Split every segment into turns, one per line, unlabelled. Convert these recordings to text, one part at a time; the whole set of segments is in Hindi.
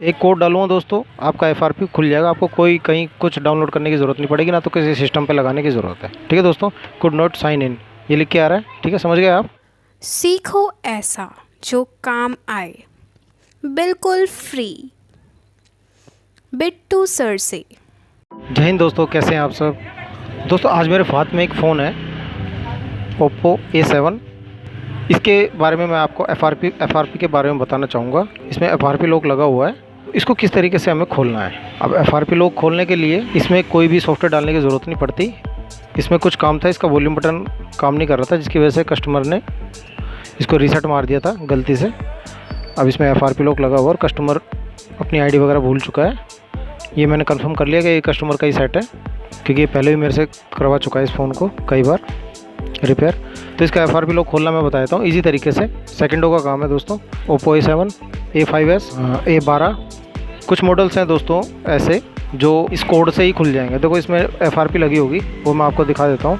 एक कोड डालूँगा दोस्तों आपका एफआरपी खुल जाएगा आपको कोई कहीं कुछ डाउनलोड करने की ज़रूरत नहीं पड़ेगी ना तो किसी सिस्टम पर लगाने की ज़रूरत है। ठीक है दोस्तों कुड नोट साइन इन ये लिख के आ रहा है ठीक है समझ गए आप?
सीखो ऐसा जो काम आए बिल्कुल फ्री बिट्टू सर से।
जय हिंद दोस्तों कैसे हैं आप सब? दोस्तों आज मेरे हाथ में एक फ़ोन है ओप्पो ए सेवन इसके बारे में मैं आपको F R P F R P के बारे में बताना चाहूँगा। इसमें एफ़ आर पी लॉक लगा हुआ है। इसको किस तरीके से हमें खोलना है? अब एफ़ आर लॉक खोलने के लिए इसमें कोई भी सॉफ्टवेयर डालने की ज़रूरत नहीं पड़ती। इसमें कुछ काम था, इसका वॉल्यूम बटन काम नहीं कर रहा था, जिसकी वजह से कस्टमर ने इसको रीसेट मार दिया था गलती से। अब इसमें एफ़ आर लॉक लगा हुआ और कस्टमर अपनी आई डी वगैरह भूल चुका है। ये मैंने कंफर्म कर लिया कि ये कस्टमर का ही सेट है, क्योंकि ये पहले भी मेरे से करवा चुका है इस फ़ोन को कई बार रिपेयर तो इसका एफ़ आर पी लॉक खोलना मैं बता देता हूँ ईजी तरीके से। सेकेंडों का काम है दोस्तों Oppo A seven A five S A बारह कुछ मॉडल्स हैं दोस्तों ऐसे जो इस कोड से ही खुल जाएँगे। देखो इसमें एफ़ आर पी लगी होगी, वो मैं आपको दिखा देता हूँ।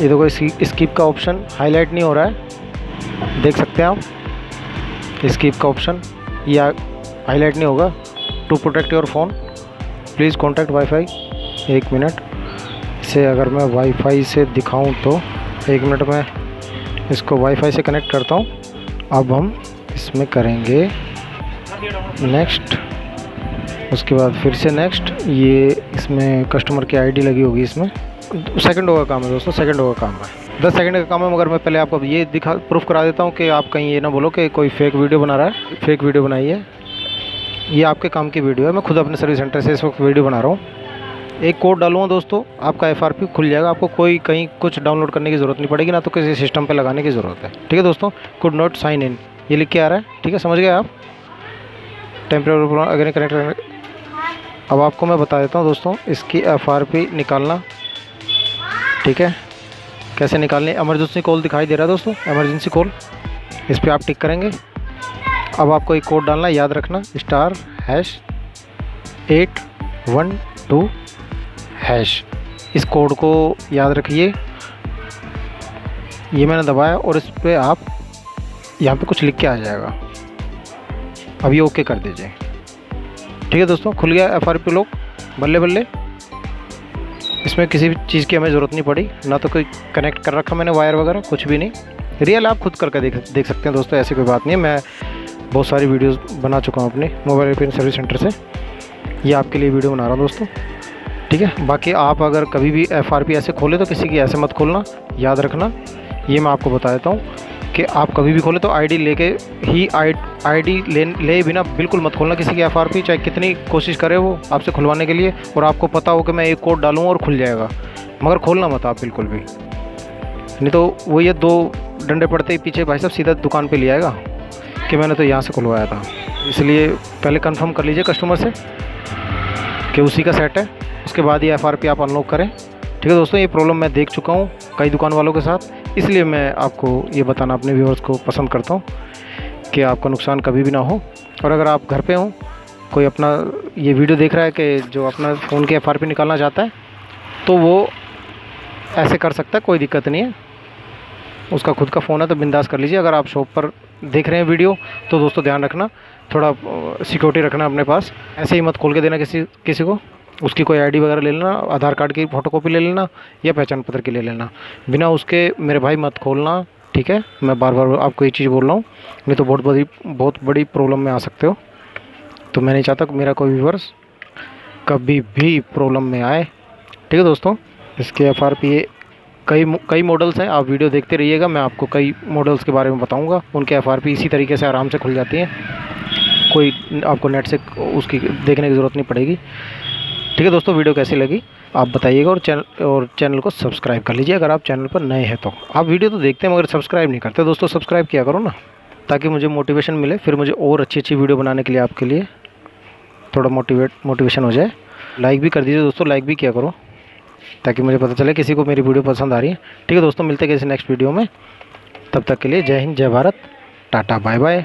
ये देखो स्कीप का ऑप्शन हाईलाइट नहीं हो रहा है। देख सकते हैं आप स्कीप का ऑप्शन या हाईलाइट नहीं होगा। To protect your phone please contact wifi एक मिनट इसे अगर मैं वाईफाई से दिखाऊँ तो एक मिनट में इसको वाईफाई से कनेक्ट करता हूँ। अब हम इसमें करेंगे। नेक्स्ट उसके बाद फिर से नेक्स्ट ये इसमें कस्टमर की आईडी लगी होगी इसमें. सेकंड का काम है दोस्तों सेकंड का काम है. दस सेकंड का काम है, मगर मैं पहले आपको ये दिखा प्रूफ करा देता हूँ कि आप कहीं ये ना बोलो कि कोई फेक वीडियो बना रहा है फेक वीडियो बनाई है. ये आपके काम की वीडियो है. मैं खुद अपने सर्विस सेंटर से इस वक्त वीडियो बना रहा हूँ. एक कोड डालूँगा दोस्तों, आपका एफआरपी खुल जाएगा. आपको कोई कहीं कुछ डाउनलोड करने की ज़रूरत नहीं पड़ेगी, ना तो किसी सिस्टम पर लगाने की ज़रूरत है. ठीक है दोस्तों कुड नोट साइन इन ये लिख के आ रहा है. ठीक है, समझ गए आप? टेम्परेरी अगर कनेक्ट अब आपको मैं बता देता हूँ दोस्तों, इसकी एफआरपी निकालना। ठीक है? कैसे निकालनी? एमरजेंसी कॉल दिखाई दे रहा है दोस्तों एमरजेंसी कॉल इस पर आप टिक करेंगे। अब आपको एक कोड डालना याद रखना। Star hash eight one two hash इस कोड को याद रखिए। ये मैंने दबाया और इस पर आप यहाँ पे कुछ लिख के आ जाएगा। ये ओके कर दीजिए। ठीक है दोस्तों, खुल गया एफ़ आर पी लोग बल्ले बल्ले। इसमें किसी भी चीज़ की हमें ज़रूरत नहीं पड़ी, ना तो कोई कनेक्ट कर रखा मैंने वायर वगैरह, कुछ भी नहीं। रियल आप खुद करके देख देख सकते हैं दोस्तों, ऐसी कोई बात नहीं है। मैं बहुत सारी वीडियोस बना चुका हूँ अपने मोबाइल रिपेयर सर्विस सेंटर से। ये आपके लिए वीडियो बना रहा हूँ दोस्तों। ठीक है, बाकी आप अगर कभी भी पी ऐसे खोले तो किसी की ऐसे मत खोलना, याद रखना। ये मैं आपको बता देता हूँ। कि आप कभी भी खोले तो आईडी लेके ही आई आईडी ले ले बिना बिल्कुल मत खोलना किसी की एफ़ आर पी चाहे कितनी कोशिश करे वो आपसे खुलवाने के लिए और आपको पता हो कि मैं एक कोड डालूँ और खुल जाएगा। मगर खोलना मत आप बिल्कुल भी। नहीं तो वो ये दो डंडे पड़ते ही पीछे भाई साहब सीधा दुकान पे ले आएगा कि मैंने तो यहाँ से खुलवाया था। इसलिए पहले कंफर्म कर लीजिए कस्टमर से कि उसी का सेट है। उसके बाद ये एफआरपी आप अनलॉक करें। ठीक है दोस्तों, ये प्रॉब्लम मैं देख चुका हूँ कई दुकान वालों के साथ। इसलिए मैं आपको ये बताना अपने व्यूअर्स को पसंद करता हूँ कि आपका नुकसान कभी भी ना हो। और अगर आप घर पे हों, कोई अपना ये वीडियो देख रहा है कि जो अपना फ़ोन के एफ़ निकालना चाहता है तो वो ऐसे कर सकता है, कोई दिक्कत नहीं है। उसका खुद का फ़ोन है तो बिंदास कर लीजिए। अगर आप शॉप पर देख रहे हैं वीडियो तो दोस्तों ध्यान रखना, थोड़ा सिक्योरिटी रखना अपने पास। ऐसे ही मत खोल के देना किसी किसी को। उसकी कोई आईडी वगैरह ले लेना, आधार कार्ड की फ़ोटोकॉपी ले लेना या पहचान पत्र की ले लेना। बिना उसके मेरे भाई मत खोलना, ठीक है? मैं बार बार आपको ये चीज़ बोल रहा हूँ। नहीं तो बहुत बड़ी बहुत बड़ी प्रॉब्लम में आ सकते हो। तो मैं नहीं चाहता मेरा कोई व्यूवर्स कभी भी प्रॉब्लम में आए। ठीक है दोस्तों? इसके एफ़ आर पी कई कई मॉडल्स हैं। आप वीडियो देखते रहिएगा, मैं आपको कई मॉडल्स के बारे में बताऊँगा। उनके एफ़ आर पी इसी तरीके से आराम से खुल जाती हैं। कोई आपको नेट से उसकी देखने की ज़रूरत नहीं पड़ेगी। ठीक है दोस्तों, वीडियो कैसी लगी, आप बताइएगा और चैनल और चैनल को सब्सक्राइब कर लीजिए अगर आप चैनल पर नए हैं तो। आप वीडियो तो देखते हैं, मगर सब्सक्राइब नहीं करते। दोस्तों, सब्सक्राइब किया करो ना, ताकि मुझे मोटिवेशन मिले, फिर मुझे और अच्छी अच्छी वीडियो बनाने के लिए आपके लिए थोड़ा मोटिवेट, मोटिवेशन हो जाए। लाइक भी कर दीजिए दोस्तों लाइक भी किया करो, ताकि मुझे पता चले किसी को मेरी वीडियो पसंद आ रही है। ठीक है दोस्तों, मिलते हैं किसी नेक्स्ट वीडियो में। तब तक के लिए जय हिंद, जय भारत, टाटा बाय बाय